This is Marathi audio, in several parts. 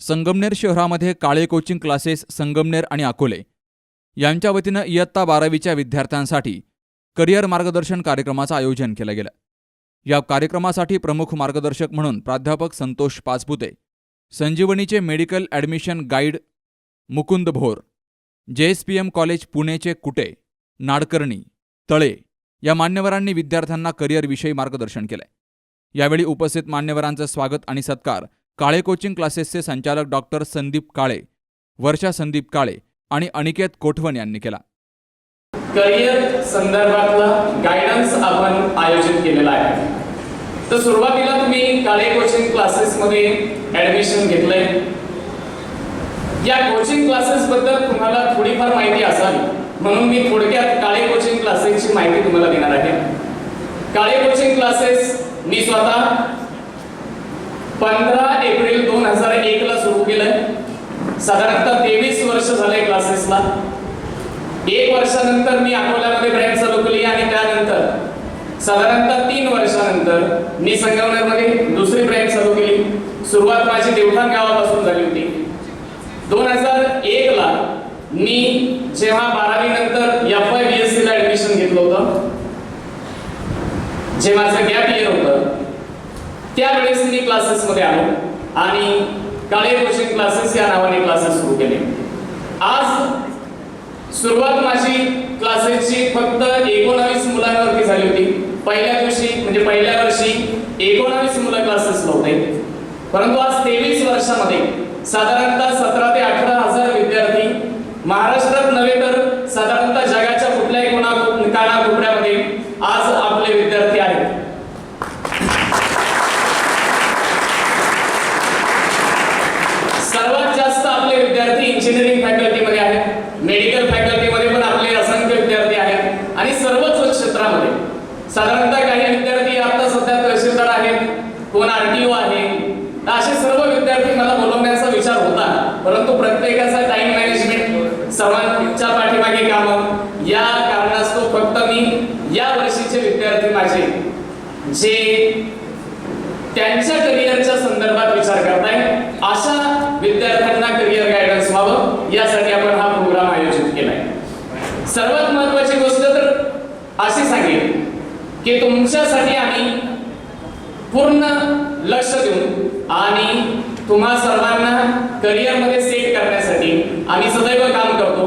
संगमनेर शहरामध्ये काळे कोचिंग क्लासेस संगमनेर आणि अकोले यांच्या वतीनं इयत्ता बारावीच्या विद्यार्थ्यांसाठी करिअर मार्गदर्शन कार्यक्रमाचं आयोजन केलं गेलं. या कार्यक्रमासाठी प्रमुख मार्गदर्शक म्हणून प्राध्यापक Santosh Pachpute संजीवनीचे medical admission guide Mukund Bhor JSPM college पुणेचे Kute Nadkarni Tale या मान्यवरांनी विद्यार्थ्यांना करिअरविषयी मार्गदर्शन केलंय. यावेळी उपस्थित मान्यवरांचं स्वागत आणि सत्कार काळे कोचिंग क्लासेसचे संचालक डॉक्टर संदीप काळे वर्षा संदीप काळे आणि अनिकेत कोठवण यांनी केला. करिअर संदर्भातला गायडन्स आपण आयोजित केलेला आहे. तर सुरुवातीला तुम्ही काळे कोचिंग क्लासेसमध्ये ऍडमिशन घेतलंय. या कोचिंग क्लासेस बद्दल तुम्हाला थोडीफार माहिती असावी. म्हणून मी थोडक्यात काळे कोचिंग क्लासेसची माहिती तुम्हाला देणार आहे. काळे कोचिंग क्लासेस मी स्वतः पंधरा एप्रिल दोन हजार एकला सुरू केलंय. साधारणतः तेवीस वर्ष झाले क्लासेसला. एक वर्षानंतर मी अकोल्यामध्ये ब्रँड चालू केली आणि त्यानंतर साधारणतः तीन वर्षानंतर मी संगमनेरमध्ये दुसरी ब्रँड चालू केली. सुरुवात माझी देवठाण गावापासून झाली होती. दोन हजार एक ला मी जेव्हा बारावी नंतर F Y B S C ला ऍडमिशन घेतलं होतं जे माझं गॅप इयर त्यावेळेस मी क्लासेसमध्ये आलो आणि काळे कोचिंग क्लासेस या नावाने क्लासेस सुरू केले. आज सुरुवात माझी क्लासेसची फक्त एकोणावीस मुलांवरती झाली होती. पहिल्या दिवशी म्हणजे पहिल्या वर्षी एकोणावीस मुलं क्लासेसला होते. परंतु आज तेवीस वर्षामध्ये साधारणतः सतरा ते अठरा हजार विद्यार्थी महाराष्ट्र नव्हे तर साधारणतः जगाच्या कुठल्याही कोणा कानाकोपऱ्यामध्ये आज आपले विद्यार्थी आहेत सर्वात जास्त आपले विद्यार्थी इंजिनिअरिंग फॅकल्टीमध्ये आहेत मेडिकल फॅकल्टीमध्ये पण आपले असंख्य विद्यार्थी आहेत आणि सर्वच क्षेत्रामध्ये साधारणतः काही विद्यार्थी आता सध्या तहसीलदार कोण आर टी ओ आहे? तर असे सर्व विद्यार्थी मला बोलवण्याचा विचार होता. परंतु प्रत्येकाचा टाइम मॅनेजमेंट सर्वांच्या पाठीमागे कामं. या कारणास्तव फक्त मी या वर्षीचे विद्यार्थी माझे जे त्यांच्या करिअरच्या संदर्भात विचार करताय अशा विद्यार्थ्यांना करिअर गायडन्स व्हावं यासाठी आपण हा प्रोग्राम आयोजित केलाय. सर्वात महत्वाची गोष्ट तर अशी सांगेल की तुमच्यासाठी आम्ही पूर्ण लक्ष देऊन आणि तुम्हा सर्वांना करिअरमध्ये सेट करण्यासाठी आम्ही सदैव काम करतो.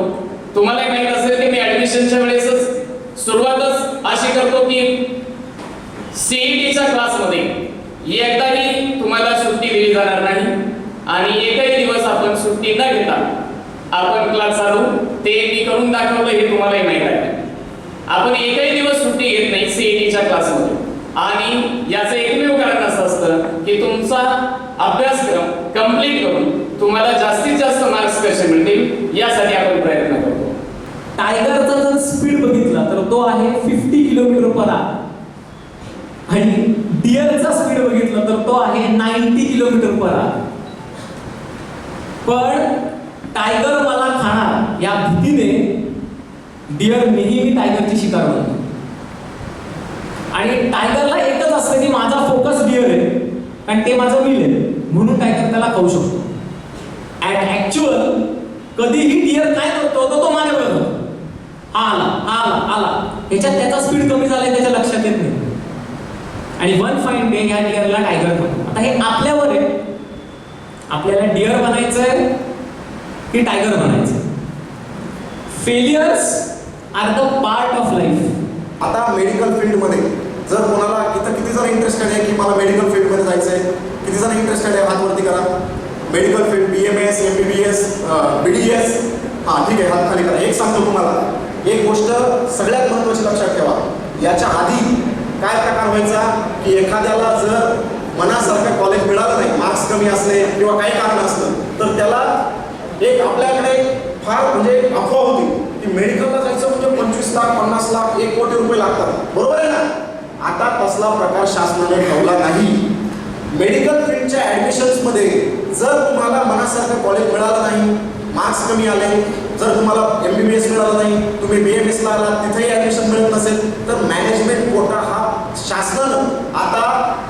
तुम्हाला माहीत असेल की मी ऍडमिशनच्या वेळेसच सुरुवातच अशी करतो की सीईटीच्या क्लासमध्ये एकदाही तुम्हाला सुट्टी दिली जाणार नाही आणि एकही दिवस आपण सुट्टी न घेता आपण क्लास चालू ते मी करून दाखवलं हे तुम्हालाही माहीत आहे. आपण एकही दिवस सुट्टी घेत नाही सीईटीच्या क्लासमध्ये आणि याचं एकमेव कारण असं असतं की तुमचा अभ्यासक्रम कंप्लीट करून तुम्हाला जास्तीत जास्त मार्क्स कसे मिळतील यासाठी आपण प्रयत्न करतो. टायगरचा जर स्पीड बघितला तर तो आहे फिफ्टी किलोमीटर पर आवर आणि डिअरचा स्पीड बघितला तर तो आहे नाईन्टी किलोमीटर पर आवर पण टायगर मला खाणार या भीतीने डिअर नेहमी टायगरची शिकार बनतो आणि टायगरला एकच असतं की माझा फोकस डिअर आहे आणि ते माझं मिल आहे. म्हणून टायगर त्याला खाऊ शकतो. ऍट ऍक्च्युअल कधीही डिअर काय करतो तर तो मागे बघतो हा आला हा आला आला. ह्याच्यात त्याचा स्पीड कमी झालाय त्याच्या लक्षात येत नाही. आणि वन फाईन डे या डिअरला टायगर बनतो आता हे आपल्यावर आहे. आपल्याला डिअर बनायचं आहे की टायगर बनायचं failures are the part of life आता मेडिकल फील्डमध्ये जर कोणाला इथं किती जण इंटरेस्टेड आहे की मला मेडिकल फील्डमध्ये जायचं आहे किती जण इंटरेस्टेड आहे हातवरती करा? Medical field B M S M B B S B D S हां ठीक आहे हात खाली करा. एक सांगतो तुम्हाला. एक गोष्ट सगळ्यात महत्त्वाची लक्षात ठेवा. याच्या आधी काय प्रकार व्हायचा? की एखाद्याला जर मनासारखं कॉलेज मिळालं नाही मार्क्स कमी असले किंवा काही कारण असलं तर त्याला एक आपल्याकडे फार म्हणजे अफवा होती. की मेडिकलला जायचं म्हणजे पंचवीस लाख पन्नास लाख एक कोटी रुपये लागतात. बरोबर आहे ना? आता तसला प्रकार शासनाने ठेवला नाही. मेडिकल फील्डच्या ॲडमिशन्समध्ये जर तुम्हाला मनासारखं कॉलेज मिळालं नाही मार्क्स कमी आले जर तुम्हाला एम बी बी एस मिळालं नाही तुम्ही बी एम एसला आलात तिथेही ॲडमिशन मिळत नसेल तर मॅनेजमेंट कोटा हा शासनानं आता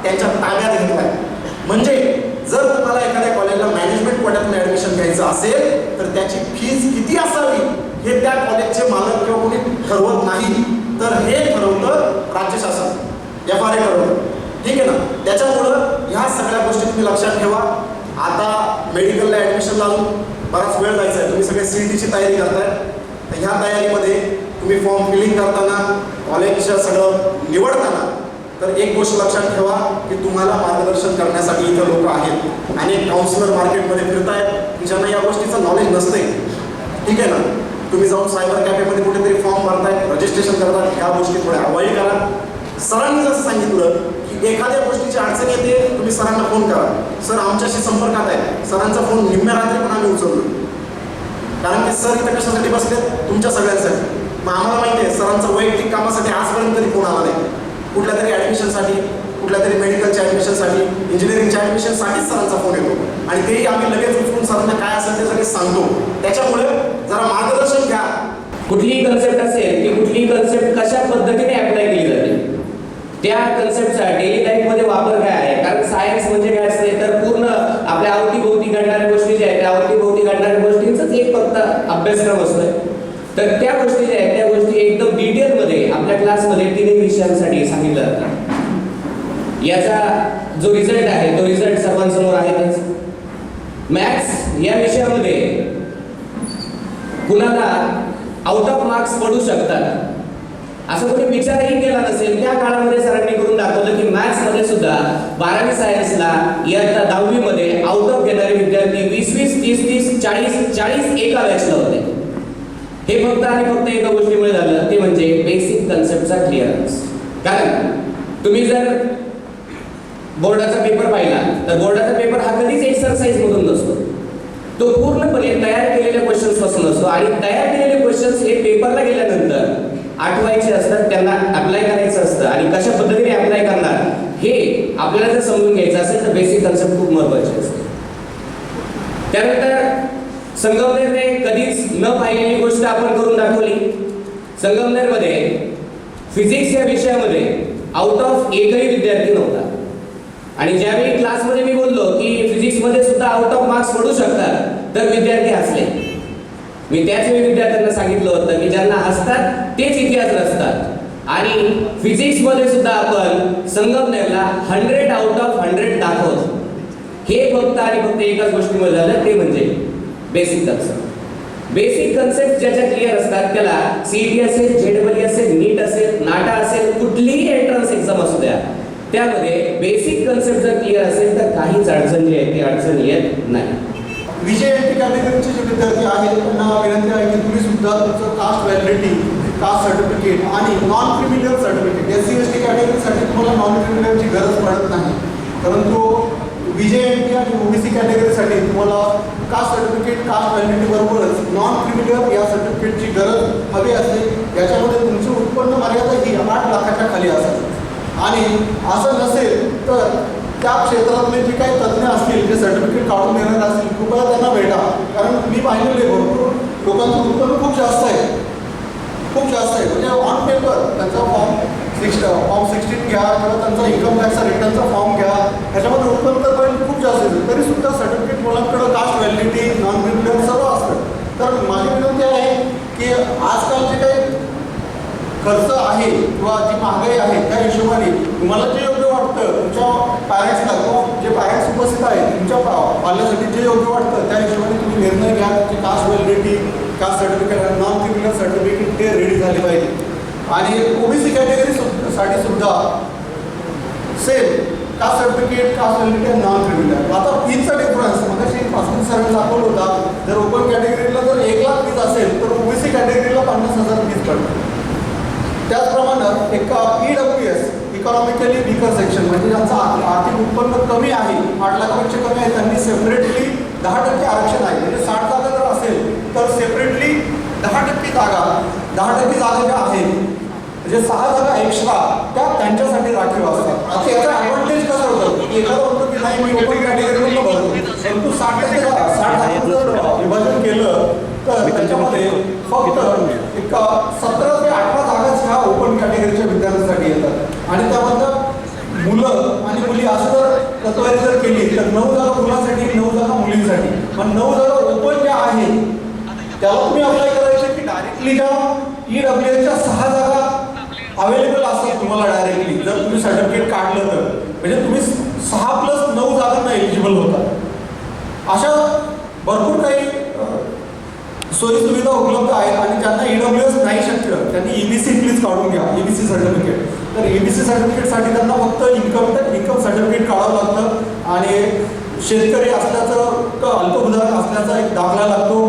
त्यांच्या ताब्यात घेतला आहे म्हणजे जर तुम्हाला एखाद्या कॉलेजला मॅनेजमेंट कोट्यातून ॲडमिशन घ्यायचं असेल तर त्याची फीज किती असावी हे त्या कॉलेजचे मालक किंवा कोणी ठरवत नाही. तर हे ठरवलं राज्य शासन. एफ आर ए ठरवतं ठीक आहे ना? त्याच्यामुळं ह्या सगळ्या गोष्टी तुम्ही लक्षात ठेवा. आता मेडिकलला ॲडमिशन लावून बराच वेळ जायचा आहे तुम्ही सगळे सी टीची तयारी करताय. तर ह्या तयारीमध्ये तुम्ही फॉर्म फिलिंग करताना कॉलेजचं सगळं निवडताना तर एक गोष्ट लक्षात ठेवा की तुम्हाला मार्गदर्शन करण्यासाठी इथं लोक आहेत. आणि काउन्सिलर मार्केटमध्ये फिरतायत. की ज्यांना या गोष्टीचं नॉलेज नसते ठीक आहे ना? तुम्ही जाऊन सायबर कॅफेमध्ये कुठेतरी फॉर्म भरताय रजिस्ट्रेशन करतात ह्या गोष्टी थोड्या अवॉइड करा. सरांनी जसं सांगितलं की एखाद्या गोष्टीची अडचण येते तुम्ही सरांना फोन करा. सर आमच्याशी संपर्कात आहे. सरांचा फोन निम्म्या रात्री पण आम्ही उचललो. कारण की सर इथं कशासाठी बसले तुमच्या सगळ्यांसाठी. मग आम्हाला माहिती आहे सरांचा वैयक्तिक कामासाठी आजपर्यंत तरी फोन आला नाही. कुठल्या तरी ॲडमिशनसाठी कुठल्या तरी मेडिकलच्या ॲडमिशनसाठी इंजिनिअरिंगच्या ॲडमिशनसाठीच सरांचा फोन येतो. आणि तेही आम्ही लगेच उचलून सरांना काय असेल ते सगळे सांगतो. त्याच्यामुळे जरा मार्गदर्शन घ्या. कुठलीही कन्सेप्ट असेल की कुठलीही कन्सेप्ट कशा पद्धतीने अप्लाय केली जाते? त्या कन्सेप्टचा डेली लाईफमध्ये वापर काय आहे? कारण सायन्स म्हणजे काय असते? तर पूर्ण आपल्या अवतीभोवती घडणाऱ्या गोष्टी ज्या आहेत त्या अवतीभोवती घडणाऱ्या गोष्टींचाच एक फक्त अभ्यासक्रम असतोय. तर त्या गोष्टी ज्या आहेत त्या गोष्टी एकदम डिटेलमध्ये आपल्या क्लासमध्ये तिन्ही विषयांसाठी सांगितलं जातं याचा जो रिझल्ट आहे तो रिझल्ट सर्वांसमोर आहेच मॅथ्स या विषयामध्ये कुणाला आउट ऑफ मार्क्स पडू शकतात? असं कोणी विचारही केला नसेल. त्या काळामध्ये सरांनी करून दाखवलं की मॅथ्समध्ये सुद्धा बारावी सायन्सला इयत्ता दहावी मध्ये आउट ऑफ घेणारे विद्यार्थी वीस वीस तीस तीस चाळीस चाळीस एका बॅचला होते. हे फक्त आणि फक्त एका गोष्टीमुळे झालं. ते म्हणजे बेसिक कन्सेप्टचा क्लिअरन्स कारण तुम्ही जर बोर्डाचा पेपर पाहिला तर बोर्डाचा पेपर हा कधीच एक्सरसाइज मधून नसतो. तो पूर्णपणे तयार केलेल्या क्वेश्चन्सपासून असतो. आणि तयार केलेले क्वेश्चन्स हे पेपरला गेल्यानंतर आठवायचे असतात त्यांना अप्लाय करायचं असतं. आणि कशा पद्धतीने अप्लाय करणार हे आपल्याला जर समजून घ्यायचं असेल तर बेसिक कन्सेप्ट खूप महत्त्वाचे असते. त्यानंतर संगमनेरने कधीच न पाहिलेली गोष्ट आपण करून दाखवली. संगमनेरमध्ये फिजिक्स या विषयामध्ये आउट ऑफ एकही विद्यार्थी नव्हता. आणि ज्यावेळी क्लासमध्ये मी बोललो की फिजिक्समध्ये सुद्धा आउट ऑफ मार्क्स पडू शकतात तर विद्यार्थी हसले. मी त्याच वेळी विद्यार्थ्यांना सांगितलं होतं की ज्यांना हसतात तेच इतिहास रचतात. आणि फिजिक्समध्ये सुद्धा आपण संगमनेरला हंड्रेड आउट ऑफ हंड्रेड दाखवतो. हे फक्त आणि फक्त एकाच गोष्टीमध्ये झालं ते म्हणजे बेसिक कन्सेप्ट बेसिक कन्सेप्ट ज्याच्या क्लिअर असतात त्याला सीईटी असेल जेडबल असेल नीट असेल नाटा असेल कुठलीही एंट्रन्स एक्झाम असू द्या. त्यामध्ये बेसिक कन्सेप्ट जर क्लिअर असेल तर काहीच अडचण जी आहे ती अडचण येत नाही. विजय कॅटेगरीचे जे विद्यार्थी आहेत त्यांना विनंती आहे की तुम्ही सुद्धा तुमचं कास्ट व्हॅलिडिटी कास्ट सर्टिफिकेट आणि non criminal certificate S C S T कॅटेगरीसाठी तुम्हाला नॉन क्रिमिनलची गरज पडत नाही. परंतु विजय एन टी आणि ओबीसी कॅटेगरीसाठी तुम्हाला कास्ट सर्टिफिकेट कास्ट व्हॅलिडिटी बरोबरच नॉन क्रिमिनल या सर्टिफिकेटची गरज हवी असते याच्यामध्ये तुमची उत्पन्न मर्यादा ही आठ लाखाच्या खाली असेल. आणि असं नसेल तर त्या क्षेत्रातले जे काही तज्ज्ञ असतील जे सर्टिफिकेट काढून देणार असतील कृपया त्यांना भेटा. कारण मी पाहिलेले भरपूर लोकांचं उत्पन्न खूप जास्त आहे. खूप जास्त आहे. म्हणजे ऑन पेपर त्यांचा फॉर्म सिक्स फॉर्म सिक्स्टीन घ्या किंवा त्यांचा इन्कम टॅक्सचा रिटर्नचा फॉर्म घ्या. ह्याच्यामध्ये उत्पन्न तर खूप जास्त आहे. तरी सुद्धा सर्टिफिकेट मुलांकडं कास्ट व्हॅलिडिटी नॉन क्रिमिनल सर्व असतं. तर माझी विनंती आहे की आजकाल जे काही खर्च आहे किंवा जी महागाई आहे त्या हिशोबाने तुम्हाला जे योग्य वाटतं तुमच्या पॅरेंट्सला किंवा जे पॅरेंट्स उपस्थित आहेत तुमच्या पाल्यासाठी जे योग्य वाटतं त्या हिशोबाने तुम्ही निर्णय घ्या. की caste validity caste certificate non criminal certificate ते रेडी झाले पाहिजे. आणि ओबीसी कॅटेगरी साठी सुद्धा same caste certificate caste certificate non criminal आता फीचा डिफरन्स मगाशी पासून सरांनी दाखवलं होता. जर ओपन कॅटेगरीला जर एक लाख फीज असेल तर ओबीसी कॅटेगरीला पन्नास हजार फीज पडते त्याचप्रमाणे एक E W S economically weaker section म्हणजे ज्यांचं आर्थिक उत्पन्न कमी आहे आठ लाखापेक्षा कमी आहे त्यांनी सेपरेटली दहा टक्के आरक्षण आहे. म्हणजे साठ तर सेपरेटली दहा टक्के जागा दहा टक्के जागा ज्या आहेत म्हणजे सहा जागा एक्स्ट्रा त्या त्यांच्यासाठी राखीव असतात. आता याचा ॲडव्हान्टेज कसं होतं? की एखादा म्हणतो की नाही मी ओपन कॅटेगरीमधून भरतो परंतु साठ टक्के जागा साठ जर विभाजन केलं तर त्याच्यामध्ये फक्त एक सतरा ते अठरा जागाच ह्या ओपन कॅटेगरीच्या विद्यार्थ्यांसाठी येतात. आणि त्यामधलं मुलं आणि मुली असं जर तत्वारी जर केली तर नऊ जागा मुलांसाठी नऊ जागा मुलींसाठी. पण नऊ जागा ओपन ज्या आहेत त्याला तुम्ही अप्लाय करायचे की डायरेक्टली ज्या ई डब्ल्यू एच्या सहा जागा अवेलेबल असतात तुम्हाला डायरेक्टली जर तुम्ही सर्टिफिकेट काढलं तर. म्हणजे तुम्ही सहा प्लस नऊ जागांना एलिजिबल होता अशा भरपूर काही सोयी सुविधा उपलब्ध आहेत आणि ज्यांना ईडब्ल्यू एस नाही शक्य त्यांनी ईबीसी प्लीज काढून घ्या. ईबीसी सर्टिफिकेट तर एबीसी सर्टिफिकेटसाठी त्यांना फक्त इन्कम इन्कम सर्टिफिकेट काढावं लागतं आणि शेतकरी असल्याचं अल्पभूधारक असल्याचा एक दाखला लागतो.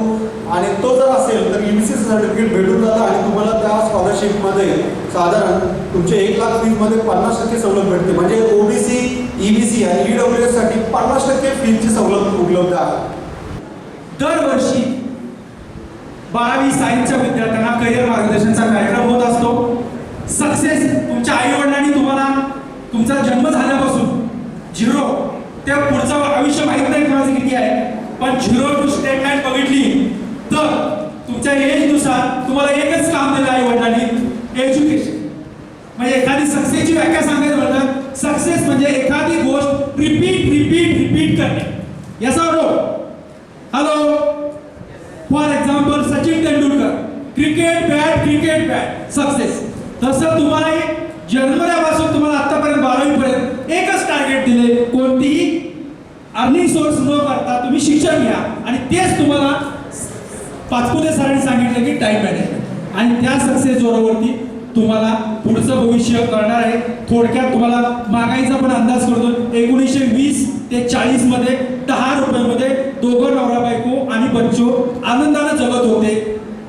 आणि तो जर असेल तर सी सर्टिफिकेट भेटून जातं आणि तुम्हाला त्या स्कॉलरशिपमध्ये साधारण तुमचे एक लाख फीजमध्ये पन्नास टक्के सवलत भेटते. म्हणजे ओबीसी ईबीसी आणि ईडब्ल्यू एससाठी पन्नास टक्के फीजची सवलत उपलब्ध आहे. दरवर्षी बारावी सायन्सच्या विद्यार्थ्यांना करिअर मार्गदर्शनचा कार्यक्रम होत असतो. सक्सेस तुमच्या आई वडिलांनी तुम्हाला तुमचा जन्म झाल्यापासून झिरो त्या पुढचं आयुष्य माहीत नाही कोणाचं किती आहे. पण झिरो टू स्टेटमेंट बघितली तर तुमच्या एजनुसार तुम्हाला एकच काम दिलं आहे वडिलांनी एज्युकेशन म्हणजे एखादी सक्सेसची व्याख्या सांगायचं म्हणतात सक्सेस म्हणजे एखादी गोष्ट रिपीट रिपीट रिपीट करणे. याचा no hello for example Sachin Tendulkar. Cricket bat cricket bat success तसं तुम्हाला एक जन्मल्यापासून तुम्हाला आतापर्यंत बारावीपर्यंत एकच टार्गेट दिले कोणतीही अर्निंग सोर्स न करता तुम्ही शिक्षण घ्या. आणि तेच तुम्हाला पाचपुते सरांनी सांगितलं की टाईम मॅनेजमेंट आणि त्या सक्सेस जोरावरती तुम्हाला पुढचं भविष्य करणार आहे. थोडक्यात तुम्हाला महागाईचा पण अंदाज करतो. एकोणीसशे वीस ते चाळीसमध्ये दहा रुपयामध्ये दोघं नवरा बायको आणि बच्चो आनंदाने जगत होते.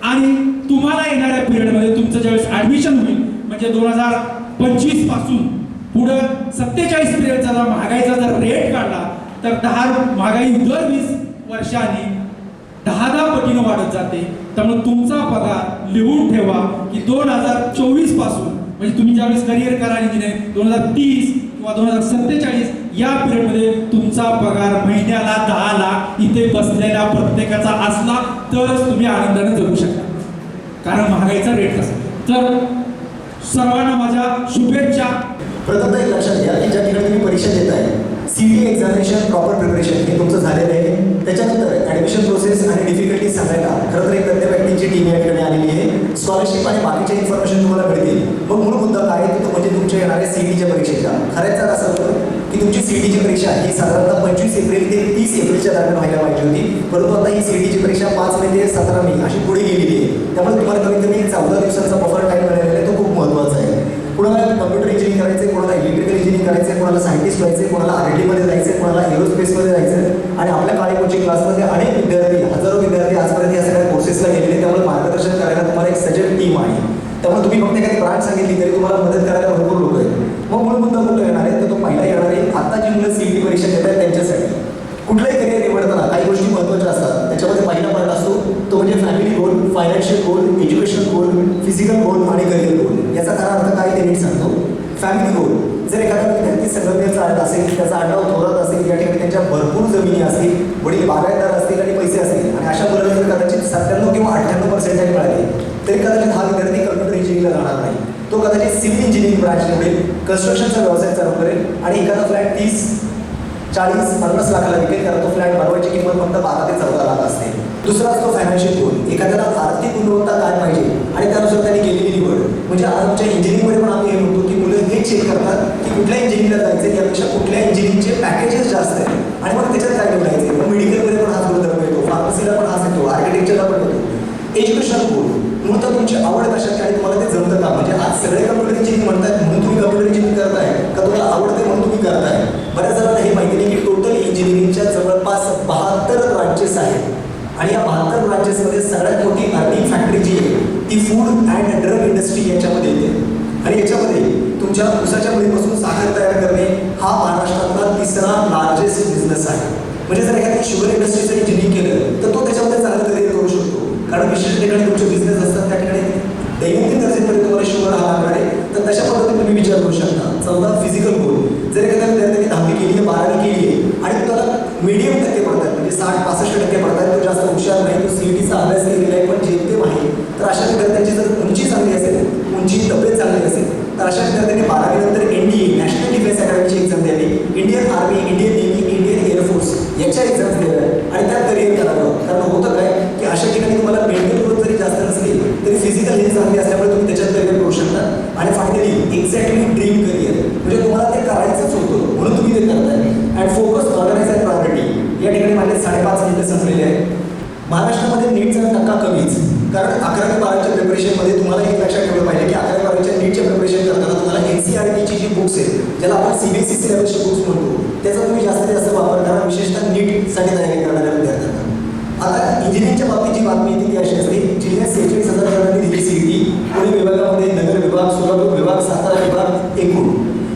आणि तुम्हाला येणाऱ्या पिरियडमध्ये तुमचं ज्यावेळेस ऍडमिशन होईल म्हणजे दोन हजार पंचवीसपासून पुढं सत्तेचाळीस पिरियडचा जर महागाईचा जर रेट काढला तर दहा महागाई दर वीस वर्षांनी दहा दहा पटीनं वाढत जाते. त्यामुळे तुमचा पगार लिहून ठेवा की दोन हजार चोवीसपासून म्हणजे तुम्ही ज्यावेळेस करिअर करायची नाही दोन हजार तीस किंवा दोन हजार सत्तेचाळीस या पिरियडमध्ये तुमचा पगार महिन्याला दहा लाख इथे बसलेल्या प्रत्येकाचा असला तरच तुम्ही आनंदाने जगू शकता. कारण महागाईचा रेट कसा. तर सर्वांना माझ्या शुभेच्छा. प्रथमतः लक्षात घ्या की ज्या ठिकाणी तुम्ही परीक्षा देत आहे C D examination proper preparation हे तुमचं झालेलं आहे. त्याच्यानंतर ॲडमिशन प्रोसेस आणि डिफिकल्टी सांगायला खरं तर एक तज्ञ व्यक्तींची टीम या ठिकाणी आलेली आहे. स्कॉलरशिप आणि बाकीचे इन्फॉर्मेशन तुम्हाला मिळतील. मग मूळ मुद्दा काय आहे? तो म्हणजे तुमच्या येणाऱ्या सी डीच्या परीक्षेच्या. खऱ्याचा असं होतं की तुमची सी डीची परीक्षा ही साधारणतः पंचवीस एप्रिल ते तीस एप्रिलच्या दरम्यान व्हायला पाहिजे होती. परंतु आता ही सी डीची परीक्षा पाच मे ते सतरा मे अशी पुढे गेलेली आहे. त्यामुळे तुम्हाला कमीत कमी चौदा दिवसांचा बफर टाईम मिळालेला आहे. तो खूप महत्त्वाचा आहे. कुणाला कम्प्युटर इंजिनिअरिंग करायचं कोणाला इलेक्ट्रिकल इंजिनिअरिंग करायचं कोणाला सायंटिस्ट व्हायचं कोणाला आरमध्ये जायचं कोणाला एरोस्पेसमध्ये जायचं आणि आपल्या काळी कोचिंग क्लासमध्ये अनेक विद्यार्थी हजारो विद्यार्थी आजपर्यंत या सगळ्या कोर्सेसला गेलेले त्यामुळे मार्गदर्शन करायला तुम्हाला एक सजग टीम आहे त्यामुळे तुम्ही फक्त एखादी ब्रांच सांगितली तरी तुम्हाला मदत करायला भरपूर लोक आहेत मग मूळ मुद्दा कुठं येणार आहे तर तो पहिला येणार आहे आता जी मुलं सीईटी परीक्षा देत आहेत त्यांच्यासाठी कुठलंही करिअर निवडताना काही गोष्टी महत्त्वाच्या असतात त्याच्यामध्ये पहिला पार्ट असतो तो म्हणजे family goal financial goal education goal physical goal आणि करिअर गोल याचा खरा अर्थ काय ते मी सांगतो फॅमिली गोल जर एखादा विद्यार्थी संगमनेर चालत असेल त्याचा आडनाव थोरात असेल या ठिकाणी त्यांच्या भरपूर जमिनी असतील वडील बागायतदार असतील आणि पैसे असतील. आणि अशा मुलांना जर कदाचित सत्त्याण्णव किंवा अठ्ठ्याण्णव पर्सेंटेज मिळाले तरी कदाचित हा विद्यार्थी कम्प्युटर इंजिनिअरिंगला जाणार नाही. तो कदाचित सिव्हिल इंजिनिअरिंग ब्रांच निवडेल कन्स्ट्रक्शनचा व्यवसाय चालू करेल आणि एखादा फ्लॅट तीस चाळीस पन्नास लाखाला विकेल कारण तो फ्लॅट बनवायची किंमत फक्त बारा ते चौदा लाख असते. दुसरा असतो फायनान्शियल गोल एखाद्याला आर्थिक गुणवत्ता काय पाहिजे? आणि त्यानुसार त्यांनी केलेली निवड. म्हणजे आमच्या इंजिनिअरिंगमध्ये पण आम्ही हे म्हणतो की चेक करतात की कुठल्या इंजिनिअरिंगला जायचं यापेक्षा कुठल्या इंजिनिअरिंगचे पॅकेजेस जास्त आहेत. आणि मग त्याच्यात काय निवडायचे मग मेडिकलमध्ये पण हाच गुणधर्म येतो फार्मसीला पण हाच येतो आर्किटेक्चरला पण येतो. एज्युकेशन गोल तर तुमची आवड कशात आणि तुम्हाला ते जमतं का? म्हणजे आज सगळे कम्प्युटर इंजिनिअरिंग म्हणतात म्हणून तुम्ही कम्प्युटर इंजिनिअरिंग करताय का तुम्हाला आवडते म्हणून तुम्ही करताय? बऱ्याच जणांना हे माहिती नाही की टोटल इंजिनिअरिंगच्या जवळपास बहात्तर ब्रांचेस आहेत. आणि या बहात्तर ब्रांचेसमध्ये सगळ्यात मोठी अर्निंग फॅक्टरी जी आहे ती फूड अँड ड्रग इंडस्ट्री याच्यामध्ये येते. आणि याच्यामध्ये तुमच्या उसाच्या मुळीपासून साखर तयार करणे हा महाराष्ट्रातला तिसरा लार्जेस्ट बिझनेस आहे. म्हणजे जर एखाद्या शुगर इंडस्ट्रीचं इंजिनिअरिंग केलं तर तो त्याच्यामध्ये चांगलं करिअर करू शकतो. कारण विशिष्ट ठिकाणी तुमचे बिझनेस असतात त्या ठिकाणी दैनंदिन गरजेपर्यंत तुम्हाला शुगर हा लागणार आहे तर तशा पद्धतीने तुम्ही विचार करू शकता. चौदा फिजिकल गोल जर एखाद्या विद्यार्थ्याने दहावी केली आहे बारावी केली आहे आणि त्याला मीडियम टक्के पडतात म्हणजे साठ पासष्ट टक्के पडतात तो जास्त हुशार नाही तो सीईटीचा अभ्यास केलेला आहे पण जेमतेम आहे तर अशा विद्यार्थ्यांची जर उंची चांगली असेल उंची तर अशा विद्यार्थ्यांनी बारावीनंतर एन डी नॅशनल डिफेन्स अकॅडमीची एक्झाम द्यावी. Indian army Indian navy Indian air force याच्या एक्झाम्स द्याव्या आणि त्यात करिअर करावं कारण होतं काय की अशा ठिकाणी तुम्हाला मेंटल ग्रोथ जरी जास्त नसली तरी फिजिकल हेल्थ चांगली असल्यामुळे तुम्ही त्याच्यात करिअर करू शकता आणि फायनली एक्झॅक्टली ड्रीम करिअर म्हणजे तुम्हाला ते करायचंच होतं म्हणून तुम्ही ते करताय and focus organise and priority या ठिकाणी माझे साडेपाच मिनिटं संपलेले आहेत महाराष्ट्रामध्ये नीटचा टक्का कमीच कारण अकरावी बारावीच्या प्रिपरेशनमध्ये तुम्हाला एक लक्षात ठेवलं पाहिजे की अकरावी बारावीच्या नीटच्या प्रिपरेशन करताना तुम्हाला एन सी आर टीची जी बुक्स आहेत ज्याला आपण सी बी एस सी सिलेबसची बुक्स म्हणतो त्याचा तुम्ही जास्तीत जास्त वापर करा विशेषतः नीटसाठी तयारी करणाऱ्या विद्यार्थ्यांना आता इंजिनिअरिंगच्या बाबतीत जी बातमी येते ती अशी असते जिल्ह्यात सेहेचाळीस हजार जणांनी दिली सी टी पुणे विभागामध्ये नगर विभाग सोलापूर विभाग सातारा विभाग एकूण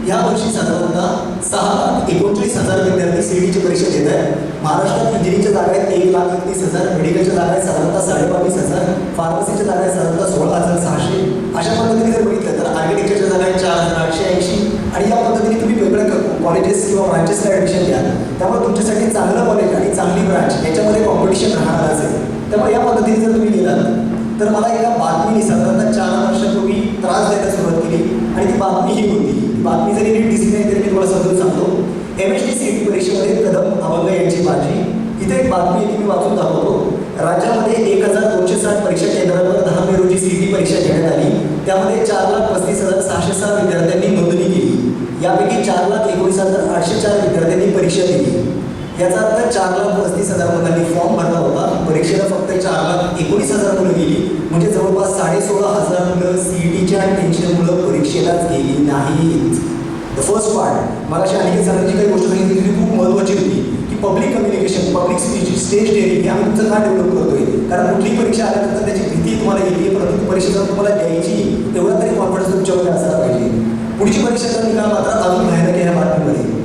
या वर्षी साधारणतः सहा लाख एकोणचाळीस हजार विद्यार्थी सीईटीची परीक्षा देत आहेत. महाराष्ट्रात इंजिनिअरिंगच्या जागा आहेत एक लाख एकतीस हजार मेडिकलच्या जागा आहेत साधारणतः साडेबावीस हजार फार्मसीच्या जागा आहेत साधारणतः सोळा हजार सहाशे. अशा पद्धतीने जर बघितलं तर आर्किटेक्चरच्या जागा आहेत चार हजार आठशे ऐंशी. आणि या पद्धतीने तुम्ही वेगळ्या कॉलेजेस किंवा ब्रांचेसला ॲडमिशन घ्या. त्यामुळे तुमच्यासाठी चांगलं कॉलेज आणि चांगली ब्रांच याच्यामध्ये कॉम्पिटिशन राहणार असेल. त्यामुळे या पद्धतीने जर तुम्ही गेलात तर मला एका बातमीने साधारणतः चार वर्षापूर्वी त्रास द्यायला सुरू आणि ती बातमी ही होती. बातमी जरी नीट दिसली नाही तरी मी तुम्हाला समजून सांगतो. M S T C T परीक्षेमध्ये कदम अभंग यांची बाजी. इथे एक बातमी आहे मी वाचून दाखवतो. राज्यामध्ये एक हजार दोनशे साठ परीक्षा केंद्रांवर दहा मे रोजी सी टी परीक्षा घेण्यात आली. त्यामध्ये चार लाख पस्तीस हजार सहाशे सहा विद्यार्थ्यांनी नोंदणी केली. यापैकी चार लाख एकोणीस हजार आठशे चार विद्यार्थ्यांनी परीक्षा दिली. याचा अर्थ चार लाख पस्तीस हजार मुलांनी फॉर्म भरला होता. परीक्षेला फक्त चार लाख एकोणीस हजार मुलं गेली. म्हणजे जवळपास साडे सोळा हजार मुलं सीईटीच्या टेन्शनमुळं परीक्षेलाच गेली नाहीत. द फर्स्ट पार्ट मला अशा अनेक सरांची काही गोष्ट सांगितली ती खूप महत्त्वाची होती की public communication public speech stage daring हे आम्ही तुमचं का डेव्हलप करतोय? कारण कुठली परीक्षा आल्यानंतर त्याची भीती तुम्हाला येते परंतु ती परीक्षा तुम्हाला द्यायची तेवढा तरी कॉन्फिडन्स तुमच्यामध्ये असायला पाहिजे. पुढची परीक्षेचा निकाल मात्र अजून बाहेर केल्या या बातमीमध्ये.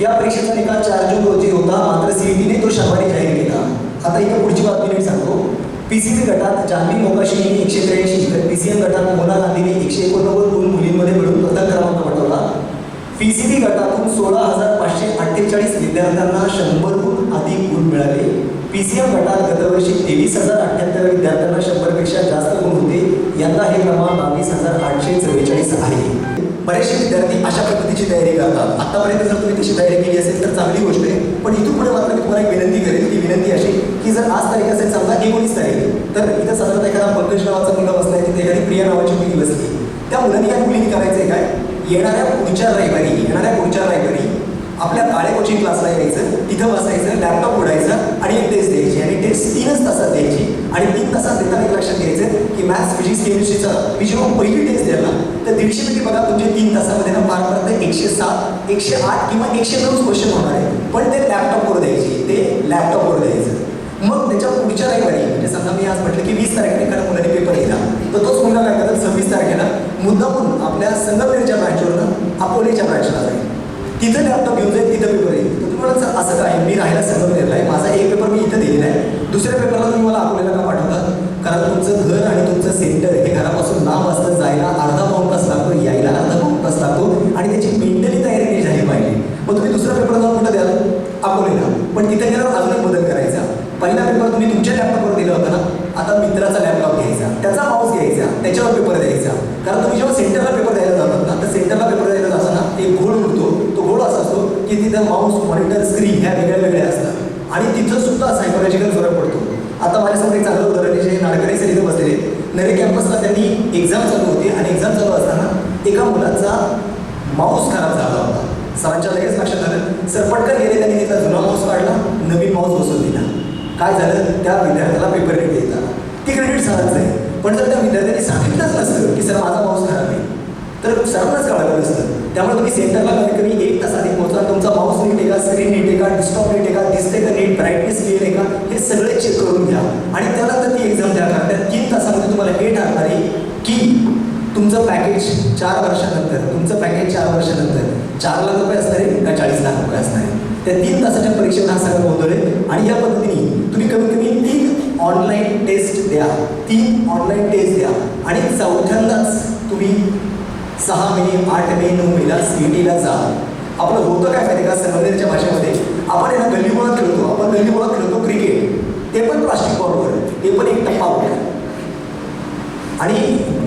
या परीक्षेचा निकाल चार जून रोजी होता मात्र सीईटीने तो शनिवारी जाहीर केला. आता इथं पुढची बातमी मी सांगतो. सी गटात जान्हवी मोकाशिनी एकशे त्र्याऐंशी तर पीसीएम गटात मोना गांधीने एकशे एकोणनव्वद गुण मुलींमध्ये मिळून प्रथम क्रमांक पटवला पीसीबी गटातून सोळा हजार पाचशे अठ्ठेचाळीस विद्यार्थ्यांना शंभरहून अधिक गुण मिळाले. पीसीएम गटात गतवर्षी तेवीस हजार अठ्ठ्याहत्तर विद्यार्थ्यांना शंभरपेक्षा जास्त गुण होते. यंदा हे क्रमांक बावीस हजार आठशे चव्वेचाळीस आहे. बरेचसे विद्यार्थी अशा पद्धतीची तयारी करतात. आतापर्यंत जर तुम्ही तशी तयारी केली असेल तर चांगली गोष्ट आहे. पण इथून पुढे मात्र मी तुम्हाला एक विनंती करेल ती विनंती अशी की जर आज तारीख असेल समजा एकोणीस तारीख तर इथं समजा एखादा पंकज नावाचा मुलगा बसलाय तिथे एखादी प्रिया नावाची मुलगी बसली. त्या मुलांनी या करायचं आहे काय? येणाऱ्या पुढच्या रविवारी येणाऱ्या पुढच्या रविवारी आपल्या काळेकोची क्लासला यायचं तिथं बसायचं लॅपटॉप उडायचं आणि एक टेस्ट द्यायची. आणि टेस्ट तीनच तासात द्यायची. आणि तीन तासात देताना एक लक्षात घ्यायचं की मॅथ्स फिजिक्स केमिस्ट्रीचा मी जेव्हा पहिली टेस्ट द्यायला तर दीडशे पैकी बघा तुमचे तीन तासामध्ये ना फारपर्यंत एकशे सात एकशे आठ किंवा एकशे नऊ क्वेश्चन होणार आहे पण ते लॅपटॉपवर द्यायची. ते लॅपटॉपवर द्यायचं. मग त्याच्या पुढच्या रविवारी म्हणजे समजा मी आज म्हटलं की वीस तारखेला एखाद्या मुलाने पेपर लिहिला तर तोच मुलगा काय करतात सव्वीस तारखेला मुद्दामून आपल्या संगमनेरच्या ब्रँचवरनं अकोलेच्या ब्रँचला जाईल. तिथं लॅपटॉप घेऊन जाईल तिथं पेपर येईल. तर तुम्हाला सर असं काय? मी राहायला संगमनेरला आहे. माझा एक पेपर मी इथं दिलेला आहे. दुसऱ्या पेपरला तुम्ही मला अकोल्याला का पाठवतात कारण तुमचं घर आणि तुमचं सेंटर हे घरापासून लांब असतं जायला अर्धा पाऊन तास लागतो यायला अर्धा पाऊन तास लागतो आणि त्याची मेंटली तयारी नीट झाली पाहिजे. मग तुम्ही दुसरा पेपर जाऊन कुठं द्याल? अकोलेला पण तिथे गेल्यावर अजून बदल करायचा. पहिला पेपर तुम्ही तुमच्या लॅपटॉपवर दिला होता ना? आता मित्राचा लॅपटॉप घ्यायचा. त्याचा माऊस घ्यायचा. त्याच्यावर पेपर द्यायचा कारण तुम्ही जेव्हा सेंटरला पेपर द्यायला जातात ना तर सेंटरला पेपर द्यायला जाताना एक घोळ उडतो तो घोळ असा असतो माऊस मॉनिटर स्क्रीन ह्या वेगळ्या वेगळ्या असतात. आणि तिथं सुद्धा सायकोलॉजिकल फरक पडतो. आता माझ्यासमोर एक चांगलं उदाहरण जे नाडकरी सर इथे बसलेले नरे कॅम्पसला त्यांनी एक्झाम चालू होती आणि एक्झाम चालू असताना एका मुलाचा माऊस खराब झाला होता. सरांच्या लगेच लक्षात आलं. सर पटकन गेले त्यांनी तिथला जुना माऊस काढला नवीन माऊस बसून दिला. काय झालं? त्या विद्यार्थ्याला पेपर रेट येतात ती क्रेडिट सरांचं आहे. पण जर त्या विद्यार्थ्यांनी सांगितलंच नसतं की सर माझा माऊस खराब आहे. तर सरांनाच कळालं नसतं त्यामुळे तुम्ही सेंटरला कमीत कमी एक तास आधी पोहोचा तुमचा माऊस नीट आहे का स्क्रीन नीट आहे का डिस्टॉप नीट आहे का दिसते का नीट ब्राईटनेस क्लिअर आहे का हे सगळे चेक करून घ्या. आणि त्यानंतर ती एक्झाम द्या कारण त्या तीन तासामध्ये तुम्हाला हे ठरणार आहे की तुमचं पॅकेज चार वर्षानंतर तुमचं पॅकेज चार वर्षानंतर चार लाख रुपये असणार आहे का चाळीस लाख रुपये असणार आहे? त्या तीन तासाच्या परीक्षेत हा सगळं आहे. आणि या पद्धतीने तुम्ही कमीत कमी तीन ऑनलाईन टेस्ट द्या. तीन ऑनलाईन टेस्ट द्या. आणि चौथ्यांदाच तुम्ही सहा मे आठ मे नऊ मेला सी टीला जा. आपलं होतं काय माहिती का? संगमनेरच्या भाषेमध्ये आपण यांना गल्ली मुळात खेळतो आपण गल्लीमुळात खेळतो क्रिकेट ते पण प्लास्टिक बॉलवर ते पण एक टप्पा होता आणि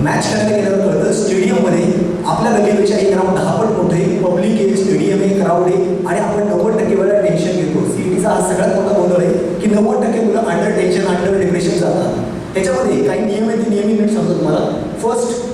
मॅच खेळायला गेल्यावर कळतं स्टेडियममध्ये आपल्या गल्लीपेक्षा एक ग्राउंड दहा पण मोठं आहे पब्लिक आहे स्टेडियम आहे क्राऊड आहे आणि आपण नव्वद टक्के वेळा टेन्शन घेतो. सीईटीचा हा सगळ्यात मोठा गोंधळ आहे की नव्वद टक्के मुलं अंडर टेन्शन अंडर डिप्रेशन जातात. त्याच्यामध्ये काही नियम आहेत ते नियम मी सांगतो तुम्हाला. फर्स्ट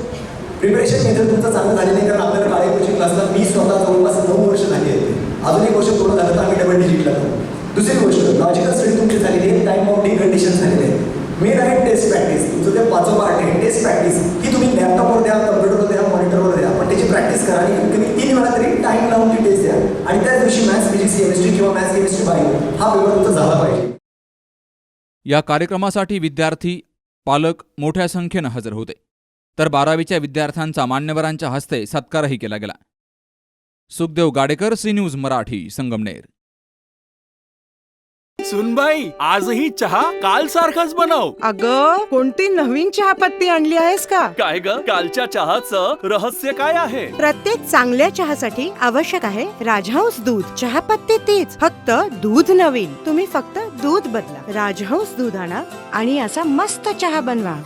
प्रिपरेशन मेथड तुमचं चांगलं झालं नाही कारण आपल्याला काळे कोचिंग क्लासला मी स्वतः जवळपास नऊ वर्ष झाली आहेत. अजून एक वर्ष पूर्ण झालं तर आम्ही डबल डिजिटला जाऊ. दुसरी गोष्ट लॉजिकल स्टडी तुमची झालेली आहे टाईम ऑफ डिकंडिशन झालेले आहे. मेन आहे टेस्ट प्रॅक्टिस तुमचं ते पाचवं पार्ट आहे टेस्ट प्रॅक्टिस ही तुम्ही लॅपटॉपवर द्या कम्प्युटरवर द्या मॉनिटरवर द्या पण त्याची प्रॅक्टिस करा आणि कमी तीन वेळा तरी टाईम लावून ती टेस्ट द्या. आणि त्याच दिवशी मॅथ्स फिजिक्स केमिस्ट्री किंवा मॅथ्स केमिस्ट्री बायो हा पेपर तुमचा झाला पाहिजे. या कार्यक्रमासाठी विद्यार्थी पालक मोठ्या संख्येनं हजर होते. तर बारावीच्या विद्यार्थ्यांचा मान्यवरांच्या हस्ते सत्कारही केला गेला. Sukhdev Gadekar C news Marathi Sangamner. सुनबाई आजही चहा काल सारखाच बनव. अग कोणती नवीन चहापत्ती आणली आहेस का? काय ग? कालच्या चहाचं रहस्य काय आहे? प्रत्येक चांगल्या चहासाठी आवश्यक आहे राजहंस दूध. चहापत्ती तीच फक्त दूध नवीन. तुम्ही फक्त दूध बदला. राजहंस दूध आणा आणि असा मस्त चहा बनवा.